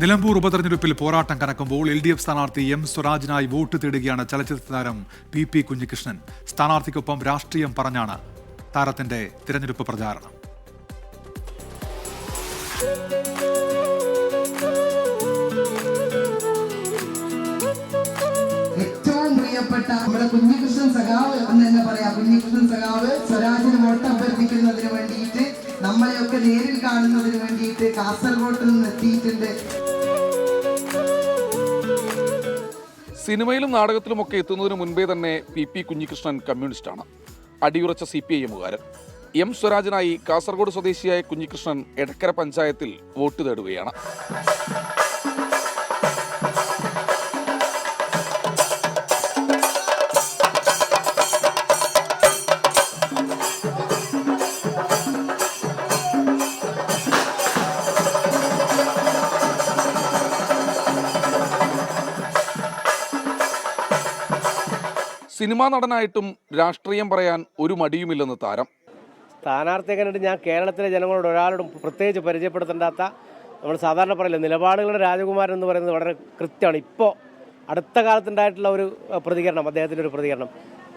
നിലമ്പൂർ ഉപതെരഞ്ഞെടുപ്പിൽ പോരാട്ടം കനക്കുമ്പോൾ എൽ ഡി എഫ് സ്ഥാനാർത്ഥി എം സ്വരാജിനായി വോട്ട് തേടുകയാണ് ചലച്ചിത്ര താരം പി പി കുഞ്ഞികൃഷ്ണൻ. സ്ഥാനാർത്ഥിക്കൊപ്പം രാഷ്ട്രീയം പറഞ്ഞാണ് താരത്തിന്റെ തിരഞ്ഞെടുപ്പ് പ്രചാരണം. ഏറ്റവും പ്രിയപ്പെട്ട നമ്മുടെ കുഞ്ഞികൃഷ്ണൻ സഖാവ് എന്ന് തന്നെ പറയാം. കുഞ്ഞികൃഷ്ണൻ സഖാവ് സ്വരാജിന് വോട്ട് അഭ്യർത്ഥിക്കുന്നതിന് നമ്മളെയൊക്കെ നേരിൽ കാണുന്നതിന് വേണ്ടിയിട്ട് കാസർഗോഡ് നിന്ന് എത്തിയിട്ടുണ്ട്. സിനിമയിലും നാടകത്തിലുമൊക്കെ എത്തുന്നതിന് മുൻപേ തന്നെ പി പി കുഞ്ഞികൃഷ്ണൻ കമ്മ്യൂണിസ്റ്റാണ്. അടിയുറച്ച സി പി ഐ എമ്മുകാരൻ. എം സ്വരാജനായി കാസർഗോഡ് സ്വദേശിയായ കുഞ്ഞികൃഷ്ണൻ എടക്കര പഞ്ചായത്തിൽ വോട്ട് തേടുകയാണ്. സിനിമാ നടനായിട്ടും രാഷ്ട്രീയം പറയാൻ ഒരു മടിയുമില്ലെന്ന് താരം. സ്ഥാനാർത്ഥിയെ കണ്ടിട്ട് ഞാൻ കേരളത്തിലെ ജനങ്ങളോട് ഒരാളോടും പ്രത്യേകിച്ച് പരിചയപ്പെടുത്തേണ്ടാത്ത നമ്മൾ സാധാരണ പറയില്ല നിലപാടുകളുടെ രാജകുമാരൻ എന്ന് പറയുന്നത് വളരെ കൃത്യമാണ്. ഇപ്പോൾ അടുത്ത കാലത്തുണ്ടായിട്ടുള്ള ഒരു പ്രതികരണം അദ്ദേഹത്തിന്റെ ഒരു പ്രതികരണം.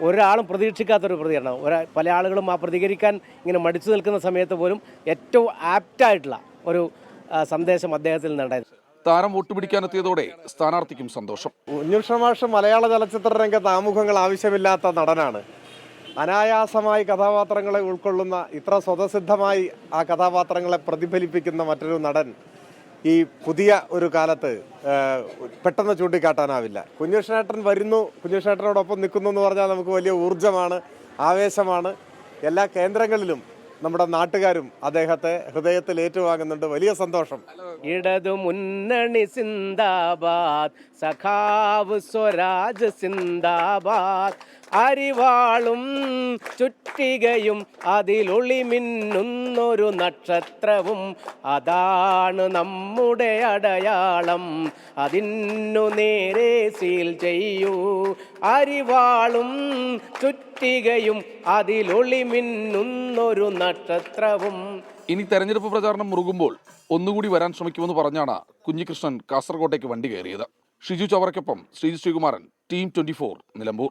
ഒരാളും പ്രതീക്ഷിക്കാത്തൊരു പ്രതികരണം. ഒരാ പല ആളുകളും ആ പ്രതികരിക്കാൻ ഇങ്ങനെ മടിച്ചു നിൽക്കുന്ന സമയത്ത് പോലും ഏറ്റവും ആപ്റ്റായിട്ടുള്ള ഒരു സന്ദേശം അദ്ദേഹത്തിൽ നിന്നുണ്ടായിരുന്നു. താരം വോട്ട് പിടിക്കാനെത്തിയതോടെ സ്ഥാനാർത്ഥിക്കും സന്തോഷം. ഉണ്ണികൃഷ്ണ മലയാള ചലച്ചിത്ര രംഗത്ത് ആമുഖങ്ങൾ ആവശ്യമില്ലാത്ത നടനാണ്. അനായാസമായി കഥാപാത്രങ്ങളെ ഉൾക്കൊള്ളുന്ന ഇത്ര സ്വതസിദ്ധമായി ആ കഥാപാത്രങ്ങളെ പ്രതിഫലിപ്പിക്കുന്ന മറ്റൊരു നടൻ ഈ പുതിയ ഒരു കാലത്ത് പെട്ടെന്ന് ചൂണ്ടിക്കാട്ടാനാവില്ല. കുഞ്ഞുഷ്ണേട്ടൻ വരുന്നു കുഞ്ഞുഷ്ണേട്ടനോടൊപ്പം നിൽക്കുന്നു എന്ന് പറഞ്ഞാൽ നമുക്ക് വലിയ ഊർജമാണ് ആവേശമാണ്. എല്ലാ കേന്ദ്രങ്ങളിലും നമ്മുടെ നാട്ടുകാരും അദ്ദേഹത്തെ ഹൃദയത്തിൽ ഏറ്റുവാങ്ങുന്നുണ്ട്. വലിയ സന്തോഷം. ഇടതു മുന്നണി സിന്ദാബാദ് സഖാവ് സ്വരാജ് സിന്ദാബാദ്. അരിവാളും ചുറ്റികയും അതിലൊളി മിന്നുന്നൊരു നക്ഷത്രവും. അതാണ് നമ്മുടെ അടയാളം. അതിന്നു നേരെ സീൽ ചെയ്യൂ. അരിവാളും ചുറ്റികയും അതിലൊളി മിന്നുന്നൊരു നക്ഷത്രവും. ഇനി തെരഞ്ഞെടുപ്പ് പ്രചാരണം മുറുകുമ്പോൾ ഒന്നുകൂടി വരാൻ ശ്രമിക്കുമെന്ന് പറഞ്ഞാണ് കുഞ്ഞികൃഷ്ണൻ കാസർകോട്ടേക്ക് വണ്ടി കയറിയത്. ഷിജു ചവറയ്ക്കൊപ്പം ശ്രീജി ശ്രീകുമാരൻ ടീം ട്വന്റി നിലമ്പൂർ.